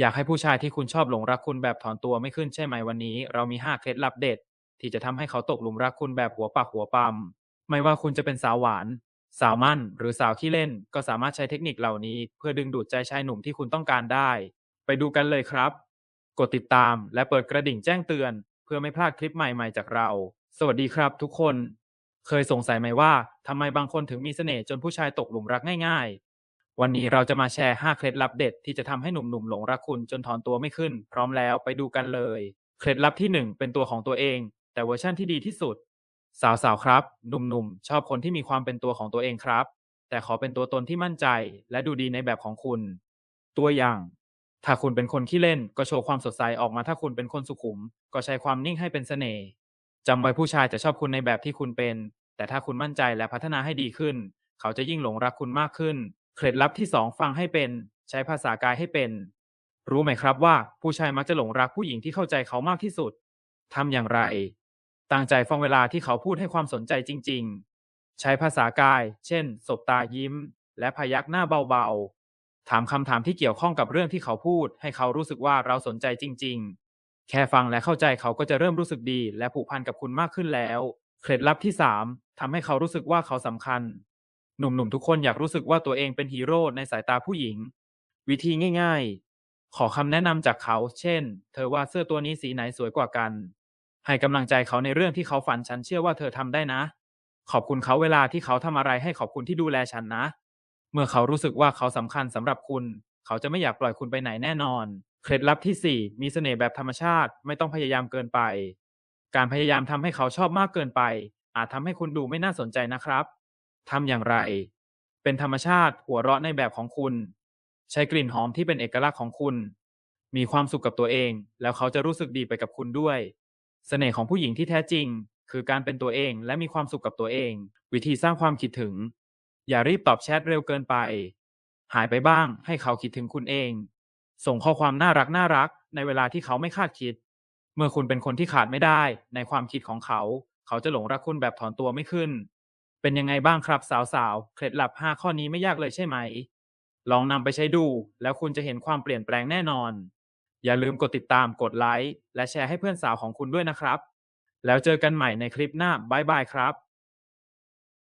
อยากให้ผู้ชายที่คุณชอบหลงรักคุณแบบถอนตัวไม่ขึ้นใช่ไหมวันนี้ เรามี 5 เคล็ดลับเด็ดที่จะทำให้เขาตกหลุมรักคุณแบบหัวปักหัวปั๊มไม่ว่าคุณจะเป็นสาวหวาน สาวมั่น หรือสาวขี้เล่น ก็สามารถใช้เทคนิคเหล่านี้ เพื่อดึงดูดใจชายหนุ่มที่คุณต้องการได้ ไปดูกันเลยครับ กดติดตามและเปิดกระดิ่งแจ้งเตือน เพื่อไม่พลาดคลิปใหม่ๆจากเรา สวัสดีครับทุกคน เคยสงสัยไหมว่าทำไมบางคนถึงมีเสน่ห์จนผู้ชายตกหลุมรักง่ายๆ วันนี้เราจะมาแชร์ 5 เคล็ดลับเด็ดที่จะทำให้หนุ่มๆหลงรักคุณจนถอนตัวไม่ขึ้น พร้อมแล้วไปดูกันเลย เคล็ดลับที่ 1 เป็นตัวของตัวเอง แต่เวอร์ชั่นที่ดีที่สุด สาวๆครับหนุ่มๆชอบคนที่มีความเป็นตัวของตัวเองครับ แต่ขอเป็นตัวตนที่มั่นใจ และดูดีในแบบของคุณ ตัวอย่าง ถ้าคุณเป็นคนขี้เล่นก็โชว์ความสดใสออกมาถ้าคุณเป็นคนสุขุม ก็ใช้ความนิ่งให้เป็นเสน่ห์จำไว้ผู้ชายจะชอบคุณในแบบที่คุณเป็น แต่ถ้าคุณมั่นใจและพัฒนาให้ดีขึ้น เขาจะยิ่งหลงรักคุณมากขึ้น เคล็ดลับที่2ฟังให้เป็นใช้ภาษากายให้เป็น รู้ไหมครับว่าผู้ชายมักจะหลงรักผู้หญิงที่เข้าใจเขามากที่สุดทำอย่างไร ตั้งใจฟังเวลาที่เขาพูดให้ความสนใจจริง ๆ ใช้ภาษากาย เช่น สบตายิ้ม และพยักหน้าเบาๆ ถามคำถามที่เกี่ยวข้องกับเรื่องที่เขาพูด ให้เขารู้สึกว่าเราสนใจจริง ๆ แค่ฟังและเข้าใจเขาก็จะเริ่มรู้สึกดี และผูกพันกับคุณมากขึ้นแล้ว เคล็ดลับที่ 3ทำให้เขารู้สึกว่าเขาสำคัญ หนุ่มๆทุกคนอยากรู้สึกว่าตัวเองเป็นฮีโร่ในสายตาผู้หญิง วิธีง่ายๆ ขอคำแนะนำจากเขา เช่น เธอว่าเสื้อตัวนี้สีไหนสวยกว่ากัน ให้กำลังใจเขาในเรื่องที่เขาฝันฉันเชื่อว่าเธอทำได้นะ ขอบคุณเขาเวลาที่เขาทำอะไรให้ขอบคุณที่ดูแลฉันนะ เมื่อเขารู้สึกว่าเขาสำคัญสำหรับคุณ เขาจะไม่อยากปล่อยคุณไปไหนแน่นอน เคล็ดลับที่ 4 มีเสน่ห์แบบธรรมชาติ ไม่ต้องพยายามเกินไป การพยายามทำให้เขาชอบมากเกินไป อาจทำให้คุณดูไม่น่าสนใจนะครับ ทำอย่างไร เป็นธรรมชาติหัวเราะในแบบของคุณ ใช้กลิ่นหอมที่เป็นเอกลักษณ์ของคุณ มีความสุขกับตัวเอง แล้วเขาจะรู้สึกดีไปกับคุณด้วย เสน่ห์ของผู้หญิงที่แท้จริง คือการเป็นตัวเองและมีความสุขกับตัวเอง วิธีสร้างความคิดถึง อย่ารีบตอบแชทเร็วเกินไป หายไปบ้าง ให้เขาคิดถึงคุณเอง ส่งข้อความน่ารักน่ารัก ในเวลาที่เขาไม่คาดคิด เมื่อคุณเป็นคนที่ขาดไม่ได้ ในความคิดของเขา เขาจะหลงรักคุณแบบถอนตัวไม่ขึ้น เป็นยังไงบ้างครับสาวๆ เคล็ดลับ 5 ข้อนี้ไม่ยากเลยใช่ไหม ลองนำไปใช้ดู แล้วคุณจะเห็นความเปลี่ยนแปลงแน่นอน อย่าลืมกดติดตามกดไลค์และแชร์ให้เพื่อนสาวของคุณด้วยนะครับ แล้วเจอกันใหม่ในคลิปหน้าบ๊ายบายครับ